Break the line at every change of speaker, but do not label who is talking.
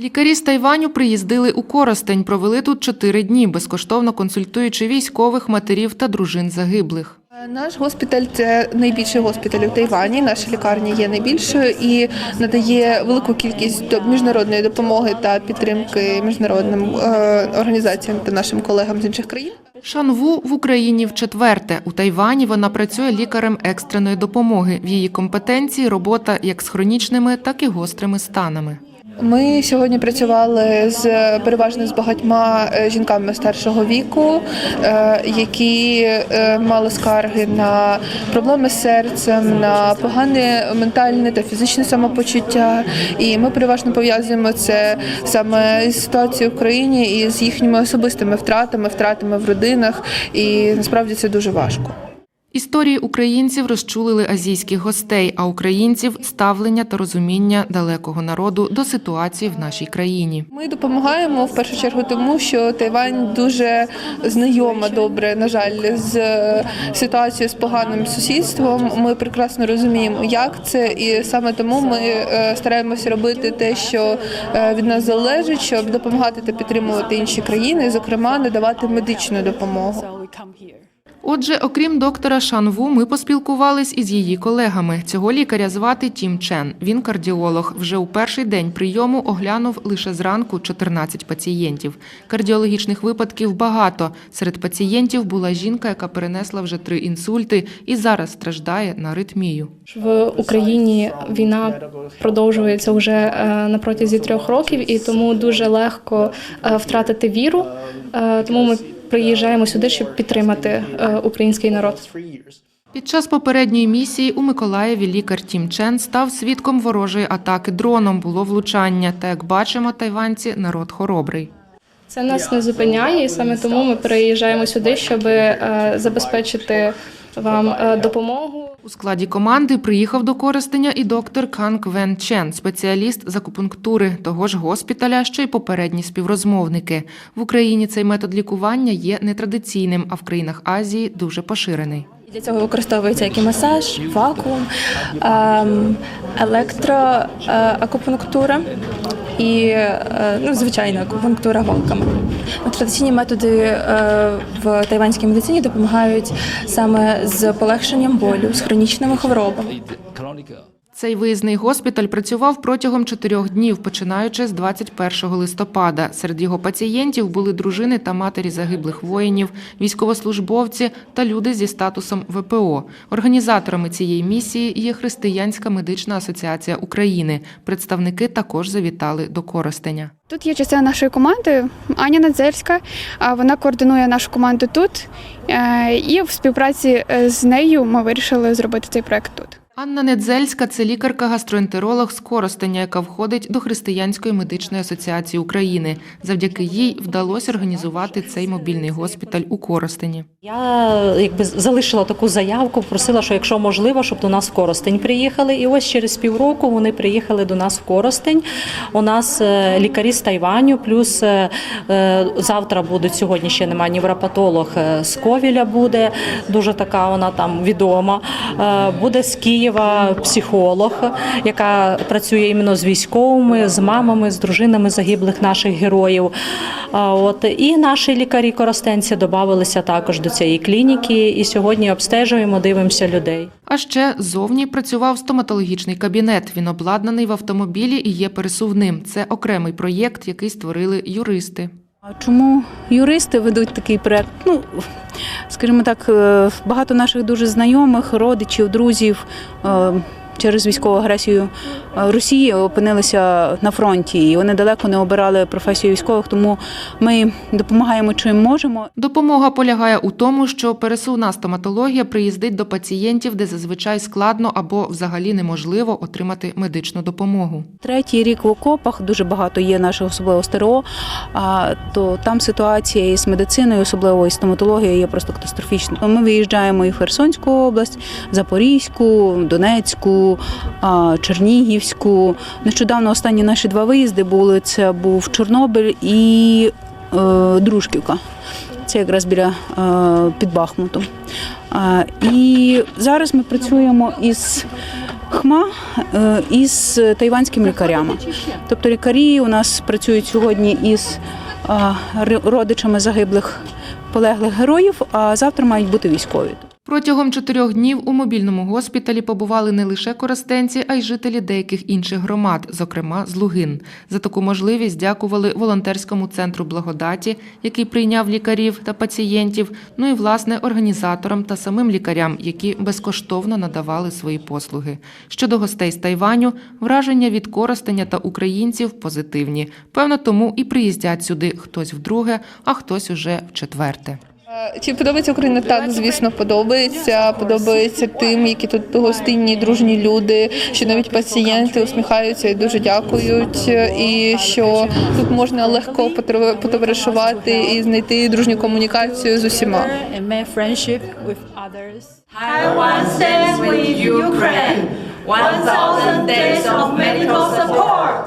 Лікарі з Тайваню приїздили у Коростень, провели тут чотири дні, безкоштовно консультуючи військових, матерів та дружин загиблих.
Наш госпіталь це найбільший госпіталь у Тайвані. Наша лікарня є найбільшою і надає велику кількість міжнародної допомоги та підтримки міжнародним е, організаціям та нашим колегам з інших країн.
Шанву в Україні вчетверте. У Тайвані вона працює лікарем екстреної допомоги. В її компетенції робота як з хронічними, так і гострими станами.
Ми сьогодні працювали з переважно з багатьма е, жінками старшого віку, е, які е, мали скарги на проблеми з серцем, на погане ментальне та фізичне самопочуття. І ми переважно пов'язуємо це саме з ситуацією в країні і з їхніми особистими втратами, втратами в родинах. І насправді це дуже важко.
Історії українців розчулили азійських гостей, а українців ставлення та розуміння далекого народу до ситуації в нашій країні.
Ми допомагаємо в першу чергу тому, що Тайвань дуже знайома добре, на жаль, з е, ситуацією з поганим сусідством. Ми прекрасно розуміємо, як це, і саме тому ми е, стараємося робити те, що е, від нас залежить, щоб допомагати та підтримувати інші країни, зокрема надавати медичну допомогу.
Отже, окрім доктора Шанву, ми поспілкувались із її колегами. Цього лікаря звати Тім Чен. Він кардіолог. Вже у перший день прийому оглянув лише зранку 14 пацієнтів. Кардіологічних випадків багато. Серед пацієнтів була жінка, яка перенесла вже три інсульти і зараз страждає на аритмію.
В Україні війна продовжується вже е, на протязі трьох років, і тому дуже легко е, втратити віру. Е, Тому ми приїжджаємо сюди, щоб підтримати е, український народ.
Під час попередньої місії у Миколаєві лікар Тім Чен став свідком ворожої атаки дроном. Було влучання. Та як бачимо, тайванці народ хоробрий.
Це нас не зупиняє, і саме тому ми приїжджаємо сюди, щоб е, забезпечити вам е, допомогу.
У складі команди приїхав до Коростеня і доктор Канг Вен Чен, спеціаліст з акупунктури того ж госпіталя, що й попередні співрозмовники. В Україні цей метод лікування є нетрадиційним, а в країнах Азії дуже поширений.
Для цього використовується як і масаж, вакуум, ем, електроакупунктура і е, ну, звичайна акупунктура голками. Традиційні методи е, в тайванській медицині допомагають саме з полегшенням болю, з хронічними хворобами.
Цей виїзний госпіталь працював протягом чотирьох днів, починаючи з 21 листопада. Серед його пацієнтів були дружини та матері загиблих воїнів, військовослужбовці та люди зі статусом ВПО. Організаторами цієї місії є Християнська медична асоціація України. Представники також завітали до Коростеня.
Тут є частина нашої команди Аня Надзельська. Вона координує нашу команду тут. Е, І в співпраці е, з нею ми вирішили зробити цей проект тут.
Анна Недзельська це лікарка-гастроентеролог з Коростеня, яка входить до Християнської медичної асоціації України. Завдяки їй вдалося організувати цей мобільний госпіталь у Коростені.
Я якби залишила таку заявку, просила, що якщо можливо, щоб до нас в Коростень приїхали. І ось через півроку вони приїхали до нас в Коростень. У нас е, лікарі з Тайваню, плюс е, е, завтра будуть сьогодні ще немає невропатолог з Ковіля буде. Дуже така вона там відома. Буде з Києва психолог, яка працює іменно з військовими, з мамами, з дружинами загиблих наших героїв. А От і наші лікарі коростенці додавалися також до цієї клініки. І сьогодні обстежуємо, дивимося людей.
А ще зовні працював стоматологічний кабінет. Він обладнаний в автомобілі і є пересувним. Це окремий проєкт, який створили юристи.
Чому юристи ведуть такий проект? Ну, скажімо так, е, багато наших дуже знайомих, родичів, друзів е, через військову агресію е, Росії опинилися на фронті, і вони далеко не обирали професію військових, тому ми допомагаємо чим можемо.
Допомога полягає у тому, що пересувна стоматологія приїздить до пацієнтів, де зазвичай складно або взагалі неможливо отримати медичну допомогу.
Третій рік в окопах дуже багато є наших особливо СТРО, а то там ситуація із медициною, особливо із стоматологією, є просто катастрофічна. Ми виїжджаємо і в Херсонську область, Запорізьку, Донецьку, Чернігівську. Нещодавно останні наші два виїзди були. Це був Чорнобиль і е, Дружківка. Це якраз біля е, під Бахмутом. І зараз ми працюємо із ХМА е, із тайванськими лікарями. Тобто лікарі у нас працюють сьогодні із родичами загиблих полеглих героїв, а завтра мають бути військові.
Протягом чотирьох днів у мобільному госпіталі побували не лише коростенці, а й жителі деяких інших громад, зокрема з Лугин. За таку можливість дякували волонтерському центру благодаті, який прийняв лікарів та пацієнтів. Ну і власне організаторам та самим лікарям, які безкоштовно надавали свої послуги. Щодо гостей з Тайваню, враження від Коростеня та українців позитивні. Певно, тому і приїздять сюди хтось вдруге, а хтось уже вчетверте.
Е, Чи подобається Україна? Так, звісно, подобається. Подобається тим, які тут гостинні, дружні люди, що навіть пацієнти усміхаються і дуже дякують. І що тут можна легко потоваришувати і знайти дружню комунікацію з усіма.
with Ukraine. 1,000 days of medical support.